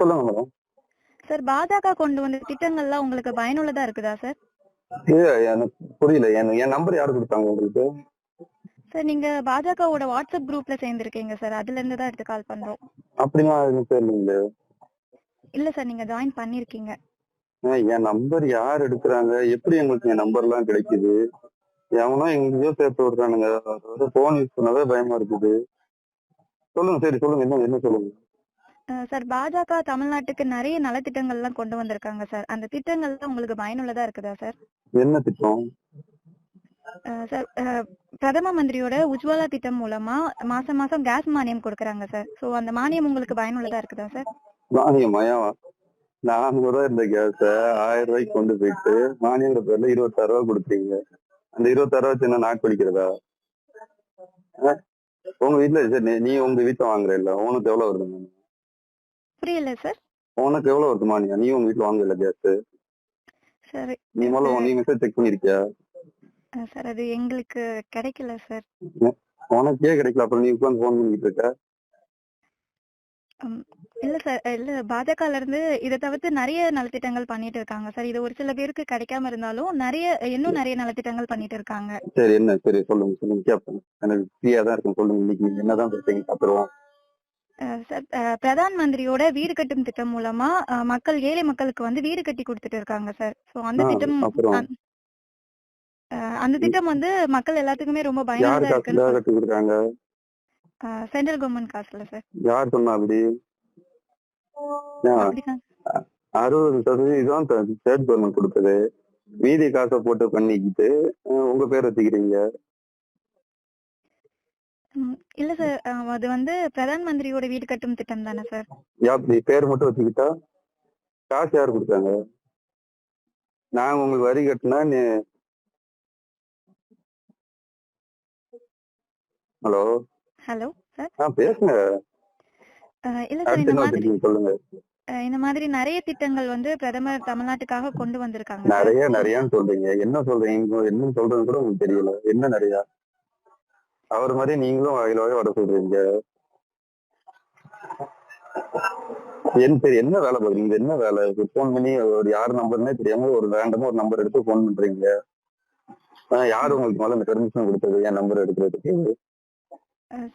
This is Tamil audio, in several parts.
சொல்லுங்க மேடம் சார் பாஜக கொண்டு வந்த திட்டங்கள்லாம் உங்களுக்கு பயனுள்ளதா இருக்குதா சார் இது எனக்கு புரியல. என் என் நம்பர் யாரு கொடுத்தாங்க உங்களுக்கு? சார் நீங்க பாஜகவோட வாட்ஸ்அப் குரூப்ல சேர்ந்திருக்கீங்க சார் அதுல இருந்து தான் எடுத்து கால் பண்றோம். அப்படிலாம் எதுவும் தெரியலீங்களே. இல்ல சார் நீங்க ஜாயின் பண்ணிருக்கீங்க. என் நம்பர் யார் எடுக்கிறாங்க? எப்படி எங்களுக்கு என் நம்பர்லாம் கிடைக்குது? எவனோ எங்கேயோ சேர்த்து விடுறானுங்க. போன் யூஸ் பண்ணவே பயமா இருக்குது. சொல்லுங்க சரி சொல்லுங்க. என்ன என்ன சொல்லுங்க? சார் பாஜக தமிழ்நாட்டுக்கு நிறைய நலத்திட்டங்கள்லாம் கொண்டு வந்திருக்காங்க சார். அந்த திட்டங்கள்லாம் உங்களுக்கு பயனுள்ளதா இருக்குதா சார்? என்ன திட்டம்? சார் பிரதம மந்திரியோட உஜ்வாலா திட்டம் மூலமா மாசம் மாசம் கேஸ் மானியம் கொடுக்கறாங்க சார். சோ அந்த மானியம் உங்களுக்கு பயனுள்ளதா இருக்குதா சார்? மானியமாயா நானூறு ரூபாய் இருந்த கேஸ ஆயிரம் ரூபாய்க்கு கொண்டு போயிட்டு மானியங்கிற பேர்ல இருபத்தாறு ரூபாய் கொடுத்தீங்க. அந்த இருபத்தாறு ரூபாய் வச்சு என்ன நாக்கு பிடிக்கிறதா? உங்க வீட்டுல சரி நீ- உங்க வீட்டுல வாங்குற இல்ல உனக்கு எவ்வளவு வருது? புரியல சார் உனக்கு எவ்வளவு வருது மானியம் நீ உங்க வீட்டுல வாங்கல கேஸ் சார் நீ முதல்ல நீ மெசேஜ் செக் பண்ணிருக்கியா? சார் அது எங்களுக்கு கிடைக்கல சார் உனக்கே கிடைக்கல. அப்புறம் நீ உட்காந்து போன் பண்ணிட்டு இருக்க. இல்ல சார் இல்ல பாஜகல இருந்து இதை தவிர்த்து நிறைய நலத்திட்டங்கள் பண்ணிட்டு இருக்காங்க சார் இது ஒரு சில பேருக்கு கிடைக்காம இருந்தாலும் நிறைய இன்னும் நிறைய நலத்திட்டங்கள் பண்ணிட்டு இருக்காங்க. சரி என்ன? சரி சொல்லுங்க. சொல்லுங்க கேட்பேன் எனக்கு ஃப்ரீயா தான் இருக்கும். சொல்லுங்க. இன்னைக்கு என்னதான் பேசுறீங்க பாத்துருவோம் பிரதான் மந்திரியோட வீடு கட்டும் திட்டம் மூலமா மக்கள் ஏழை மக்களுக்கு வந்து வீடு கட்டி கொடுத்துட்டு இருக்காங்க சார். சோ அந்த திட்டம்? அந்த- திட்டம் வந்து மக்கள் எல்லாத்துக்குமே ரொம்ப பயனுள்ளதா கொடுக்குறாங்க? சென்ட்ரல் கவர்மெண்ட் காசுல சார். யார் சொன்னா அப்படி? அறுபது சதவீதம் ஸ்டேட் கவர்மெண்ட் கொடுத்தது மீதி காசை போட்டு பண்ணிக்கிட்டு உங்க பேர் வச்சுக்கிறீங்க. இல்ல சார் அது வந்து பிரதான் மந்திரியோட வீடு கட்டும் திட்டம் தானே சார் அப்படி பேர் மட்டும் வச்சுக்கிட்டா காசு யார் கொடுத்தாங்க? நாங்க உங்களுக்கு வரி கட்டினா நீ ஹலோ? ஹலோ சார் ஆ பேசுங்க. இல்ல சார் இந்த மாதிரி சொல்லுங்க. இந்த மாதிரி நிறைய திட்டங்கள் வந்து பிரதமர் தமிழ்நாட்டுக்காக கொண்டு வந்திருக்காங்க. நிறைய நிறையன்னு சொல்றீங்க. என்ன சொல்றீங்க? என்ன சொல்றது கூட உங்களுக்கு தெரியல. என்ன நிறைய? அவர் மாதிரி நீங்களும் வாயில வாய வர சொல்றீங்க. என் சரி என்ன வேலை பாக்குறீங்க என்ன வேலை? ஃபோன் பண்ணி ஒரு யார் நம்பர்னே தெரியாம ஒரு ரேண்டமா ஒரு நம்பர் எடுத்து ஃபோன் பண்றீங்க. யார் உங்களுக்கு முதல்ல இந்த பெர்மிஷன் கொடுத்தது? என் நம்பர் எடுக்கிறதுக்கு?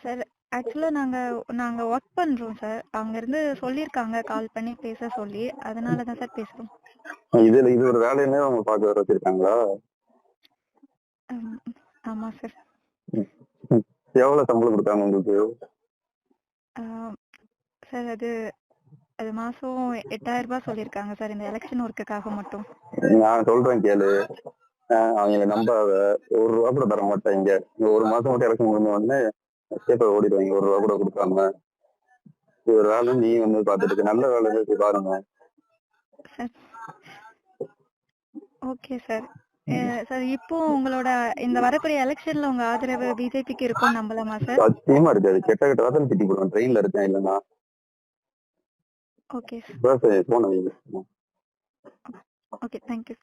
சார் ஆக்சுவலா நாங்க நாங்க ஒர்க் பண்றோம் சார் அவங்க இருந்து சொல்லிருக்காங்க கால் பண்ணி பேச சொல்லி. அதனால தான் சார் பேசுறோம். இதுல இது ஒரு வேலைன்னே அவங்க பார்க்க வர வச்சிருக்காங்களா? ஆமா சார் எவ்வளவு சம்பளம் கொடுத்தாங்க உங்களுக்கு? சார் அது அது மாசம் எட்டாயிரம் ரூபாய் சொல்லிருக்காங்க சார் இந்த எலெக்ஷன் ஒர்க்குக்காக மட்டும். நான் சொல்றேன் கேளு. அவங்கள நம்பாத ஒரு ரூபா கூட தர மாட்டாங்க. ஒரு மாசம் மட்டும் எலெக்ஷன் முடிஞ்ச உடனே பேப்பர் ஓடிடுவாங்க. ஒரு ரூபா கூட கொடுக்காம. ஒரு வேலை நீ வந்து பாத்துட்டு நல்ல வேலை பாருங்க. Okay sir. சார் இப்போ உங்களோட இந்த வரக்கூடிய எலெக்ஷன்ல உங்க ஆதரவு பிஜேபிக்கு இருக்கும் நம்பலாமா சார்? சத்தியமா இருக்காது கெட்ட கெட்ட வாசல் திட்டி போடுவேன் ட்ரெயின்ல இருக்கேன் இல்லைன்னா. Okay sir. போன ஓகே தேங்க்யூ